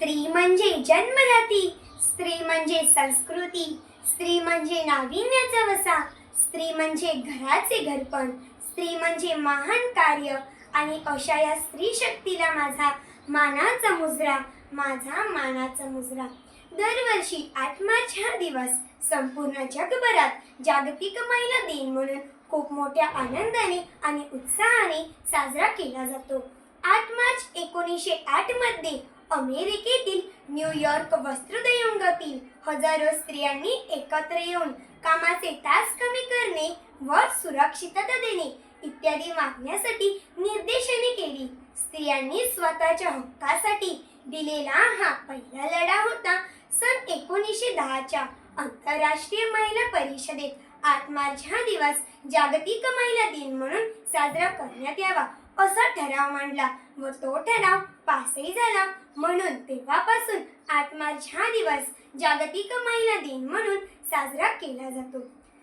स्त्री म्हणजे जन्मदाती स्त्री म्हणजे संस्कृती स्त्री म्हणजे नाविन्याचा वसा स्त्री म्हणजे घराचे घरपण स्त्री म्हणजे महान कार्य आणि अशा या स्त्री शक्तीला माझा मानाचा मुजरा माझा मानाचा मुजरा. दरवर्षी आठ मार्च हा दिवस संपूर्ण जगभरात जागतिक महिला दिन म्हणून खूप मोठ्या आनंदाने आणि उत्साहाने साजरा केला जातो. आठ मार्च एकोणीसशे आठमध्ये अमेरिकेतील न्यूयॉर्क वस्त्रोद्योगातील हजारो स्त्रियांनी एकत्र येऊन कामाचे तास कमी करणे व सुरक्षितता देणे इत्यादी मागण्यासाठी निर्देशने केली. स्त्रियांनी स्वतःच्या हक्कासाठी दिलेला हा पहिला लढा होता. सन एकोणीसशे दहाच्या आंतरराष्ट्रीय महिला परिषदेत आठ हा दिवस जागतिक महिला दिन म्हणून साजरा करण्यात यावा. असा ठराव मांडला व तो ठराव पासही झाला. म्हणून तेव्हापासून आठ मार्च हा दिवस जागतिक महिला दिन म्हणून साजरा केला जातो.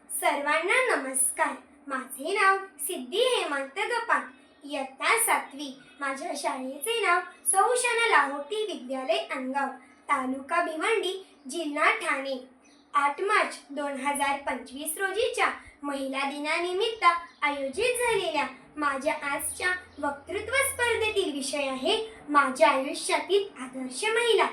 सर्वांना नमस्कार. माझे नाव सिद्धी हेमंत गपात इयत्ता सातवी. माझ्या शाळेचे नाव सौशाना लाहोटी विद्यालय अनगाव तालुका भिवंडी जिल्हा ठाणे. आठ मार्च दोन हजार पंचवीस रोजीच्या महिला दिनानिमित्त आयोजित झालेल्या माझ्या आजच्या वक्तृत्व स्पर्धेतील विषय आहे माझ्या आयुष्यातील आदर्श महिला.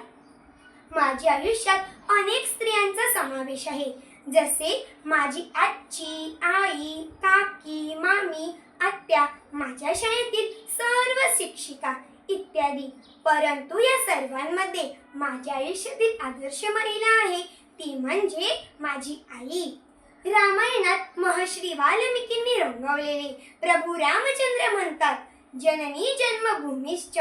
माझ्या आयुष्यात अनेक स्त्रियांचा समावेश आहे. जसे माझी आजी आई काकी मामी आत्या माझ्या शाळेतील सर्व शिक्षिका इत्यादी. परंतु या सर्वांमध्ये माझ्या आयुष्यातील आदर्श महिला आहे. ती म्हणजे माझी आई. रामायणात महर्षी वाल्मिकींनी रंगवलेले प्रभू रामचंद्र म्हणतात जननी जन्मभूमीश्च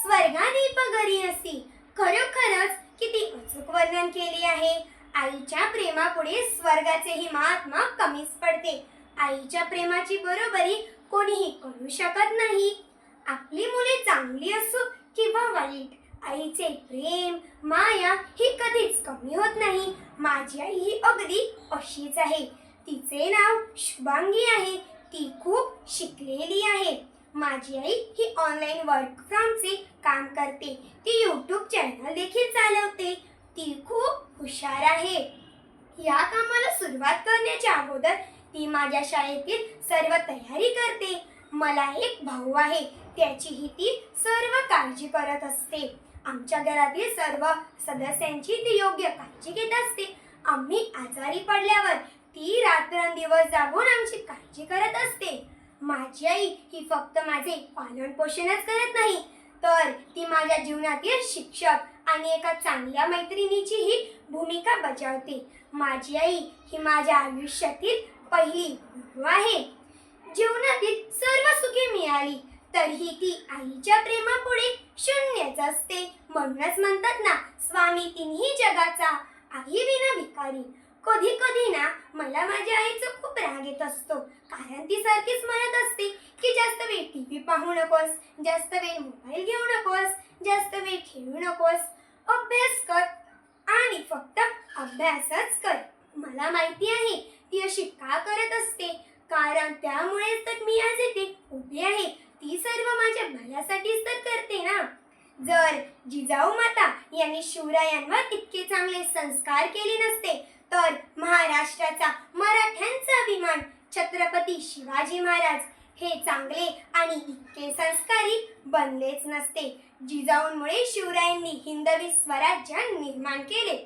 स्वर्गादीप घरी असी. खरोखरच किती अचूक वर्णन केले आहे. आईच्या प्रेमापुढे स्वर्गाचेही महात्मा कमीच पडते. आईच्या प्रेमाची बरोबरी कोणीही करू शकत नाही. आपली मुले चांगली असो किंवा वाईट आईचे प्रेम माया ही कधीच कमी होत नाही. माझी आई ही अगदी अशीच आहे. तिचे नाव शुभांगी आहे. ती खूप शिकलेली आहे. माझी आई ही ऑनलाईन वर्क फ्रॉमचे काम करते. ती यूट्यूब चॅनल देखील चालवते. ती खूप हुशार आहे. या कामाला सुरुवात करण्याच्या अगोदर ती माझ्या शाळेतील सर्व तयारी करते. मला एक भाऊ आहे. त्याचीही ती सर्व काळजी करत असते. आमच्या घरातील सर्व सदस्यांची ती योग्य काळजी घेत असते. आम्ही आजारी पडल्यावर ती रात्रंदिवस जागून आमची काळजी करत असते. माझी आई ही फक्त माझे पालन पोषणच करत नाही तर ती माझ्या जीवनातील शिक्षक आणि एका चांगल्या मैत्रिणीचीही भूमिका बजावते. माझी आई ही माझ्या आयुष्यातील पहिली गुरु आहे. जीवनातील सर्व सुखे मिळाली तरीही ती आईच्या प्रेमापुढे शून्यच असते. म्हणूनच म्हणतात ना स्वामी तिन्ही जगाचा. आई विना भिकारी. कधी कधी ना मला माझ्या आईचा खूप राग येत असतो. कारण ती सारखीच म्हणत असते की जास्त वेळ टी व्ही पाहू नकोस जास्त वेळ मोबाईल घेऊ नकोस जास्त वेळ खेळू नकोस. अभ्यास कर आणि फक्त अभ्यासच कर. मला माहिती आहे ती अशी का करत असते? कारण त्या तर मी आज येथे उभी आहे ती सर्व माझ्या भल्यासाठीच तर करते ना जर जिजाऊ माता. यांनी शिवरायांवर इतके चांगले संस्कार केले नसते. तर महाराष्ट्राचा मराठ्यांचा अभिमान छत्रपती शिवाजी महाराज हे चांगले आणि इतके संस्कारी बनलेच नसते. जिजाऊंमुळे शिवरायांनी हिंदवी स्वराज्य निर्माण केले.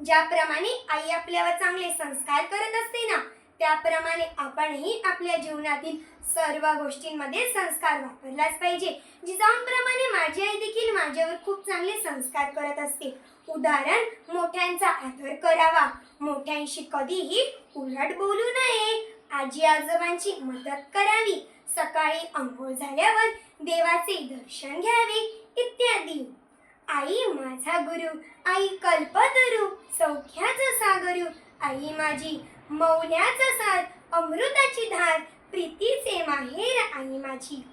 ज्याप्रमाणे आई आपल्यावर चांगले संस्कार करत असते ना त्याप्रमाणे आपणही आपल्या जीवनातील सर्व गोष्टींमध्ये संस्कार वापरलाच पाहिजे. जिजाऊंप्रमाणे माझी आई देखील माझ्यावर खूप चांगले संस्कार करत असते. उदाहरण मोठ्यांचा आदर करावा. मोठ्यांशी कधीही उलट बोलू नये. आजी आजोबांची मदत करावी. सकाळी अंघोळ झाल्यावर देवाचे दर्शन घ्यावे इत्यादी. आई माझा गुरु आई कल्पतरू सौख्याचा सागरू. आई माझी मौल्याचा सार अमृताची धार प्रीतीचे माहेर आणि माझी.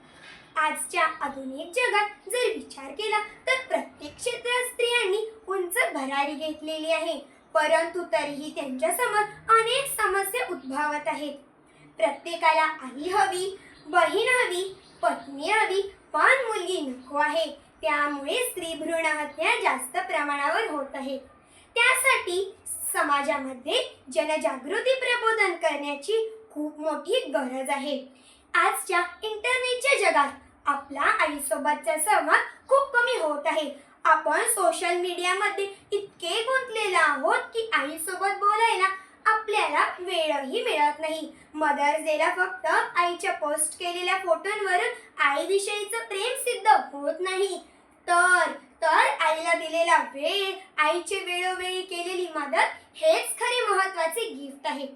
आजच्या आधुनिक जगात जर विचार केला तर प्रत्येक क्षेत्रात स्त्रियांनी उंच भरारी घेतलेली आहे. परंतु तरीही त्यांच्यासमोर अनेक समस्या उद्भवत आहेत. प्रत्येकाला आई हवी बहीण हवी पत्नी हवी पण मुलगी नको आहे. त्यामुळे स्त्री भ्रूण हत्या जास्त प्रमाणावर होत आहे. त्यासाठी समाजामध्ये जनजागृती प्रबोधन करण्याची खूप मोठी गरज आहे. आजच्या इंटरनेटच्या जगात आपला आईसोबतचा संवाद खूप कमी होत आहे. आपण सोशल मीडियामध्ये इतके गुंतलेलो आहोत की आईसोबत बोलायला आपल्याला वेळही मिळत नाही. मदर्स डेला फक्त आईच्या पोस्ट केलेल्या फोटोंवरून आईविषयीचं प्रेम सिद्ध होत नाही. तर तर आईला दिलेला वेळ आईचे वेळोवेळी केलेली मदत हेच खरे महत्त्वाचे गिफ्ट आहे.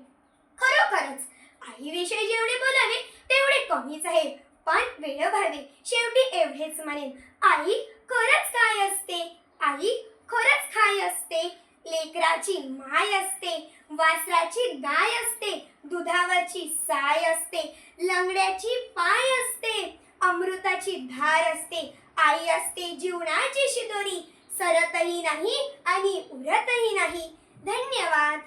खरोखरच आईविषयी जेवढे बोलावे तेवढे कमीच आहे. पण वेळ भावे शेवटी एवढेच म्हणेन. आई खरंच काय असते? आई खरंच काय असते? लेकराची माय असते वासराची गाय असते दुधावरची साय असते लंगड्याची पाय असते अमृताची धार असते आई असते जीवनाची शिदोरी. सरतही नाही आणि उरतही नाही. धन्यवाद.